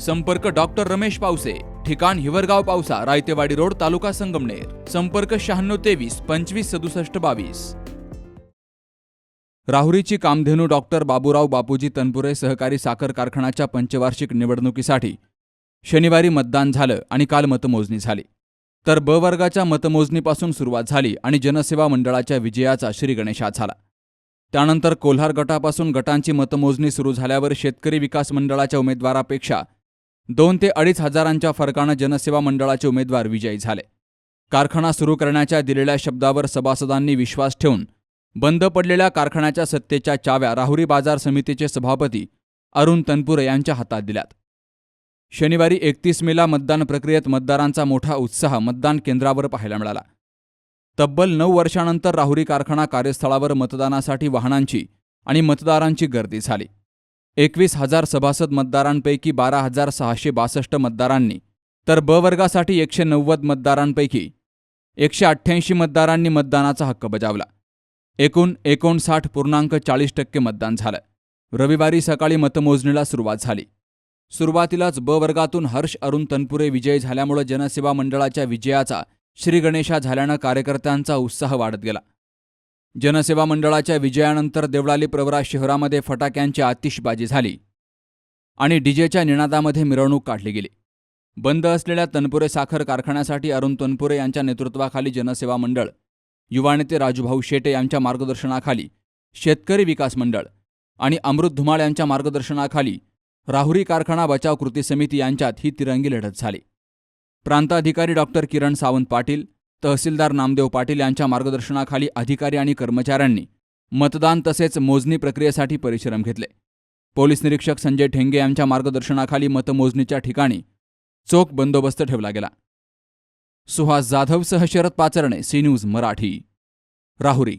संपर्क डॉक्टर रमेश पावसे ठिकाण हिवरगाव पावसा रायतेवाडी रोड तालुका संगमनेर. संपर्क शहाण्णव तेवीस पंचवीस सदुसष्ट बावीस. राहुरीची कामधेनू डॉक्टर बाबूराव बापूजी तनपुरे सहकारी साखर कारखानाच्या पंचवार्षिक निवडणुकीसाठी शनिवारी मतदान झालं आणि काल मतमोजणी झाली. तर ब वर्गाच्या मतमोजणीपासून सुरुवात झाली आणि जनसेवा मंडळाच्या विजयाचा श्रीगणेशा झाला. त्यानंतर कोल्हार गटापासून गटांची मतमोजणी सुरू झाल्यावर शेतकरी विकास मंडळाच्या उमेदवारापेक्षा दोन ते अडीच हजारांच्या फरकानं जनसेवा मंडळाचे उमेदवार विजयी झाले. कारखाना सुरू करण्याच्या दिलेल्या शब्दावर सभासदांनी विश्वास ठेवून बंद पडलेल्या कारखान्याच्या सत्तेच्या चाव्या राहुरी बाजार समितीचे सभापती अरुण तनपुरे यांच्या हातात दिल्यात. शनिवारी एकतीस मेला मतदान प्रक्रियेत मतदारांचा मोठा उत्साह मतदान केंद्रावर पाहायला मिळाला. तब्बल नऊ वर्षानंतर राहुरी कारखाना कार्यस्थळावर मतदानासाठी वाहनांची आणि मतदारांची गर्दी झाली. एकवीस हजार सभासद मतदारांपैकी बारा हजार सहाशे बासष्ट मतदारांनी तर ब वर्गासाठी एकशे नव्वद मतदारांपैकी एकशे अठ्ठ्याऐंशी मतदारांनी मतदानाचा हक्क बजावला. एकूण एकोणसाठ पूर्णांक चाळीस टक्के मतदान झालं. रविवारी सकाळी मतमोजणीला सुरुवात झाली. सुरुवातीलाच ब वर्गातून हर्ष अरुण तनपुरे विजयी झाल्यामुळे जनसेवा मंडळाच्या विजयाचा श्रीगणेशा झाल्यानं कार्यकर्त्यांचा उत्साह वाढत गेला. जनसेवा मंडळाच्या विजयानंतर देवळाली प्रवरा शहरामध्ये फटाक्यांची आतिषबाजी झाली आणि डीजेच्या निनादामध्ये मिरवणूक काढली गेली. बंद असलेल्या तनपुरे साखर कारखान्यासाठी अरुण तनपुरे यांच्या नेतृत्वाखाली जनसेवा मंडळ युवा नेते राजूभाऊ शेटे यांच्या मार्गदर्शनाखाली शेतकरी विकास मंडळ आणि अमृत धुमाळ यांच्या मार्गदर्शनाखाली राहुरी कारखाना बचाव कृती समिती यांच्यात ही तिरंगी लढत झाली. प्रांताधिकारी डॉक्टर किरण सावंत पाटील तहसीलदार नामदेव पाटील यांच्या मार्गदर्शनाखाली अधिकारी आणि कर्मचाऱ्यांनी मतदान तसेच मोजणी प्रक्रियेसाठी परिश्रम घेतले. पोलीस निरीक्षक संजय ठेंगे यांच्या मार्गदर्शनाखाली मतमोजणीच्या ठिकाणी चोख बंदोबस्त ठेवला गेला. सुहास जाधवसह शरद पाचरणे सी न्यूज मराठी. राहुरी.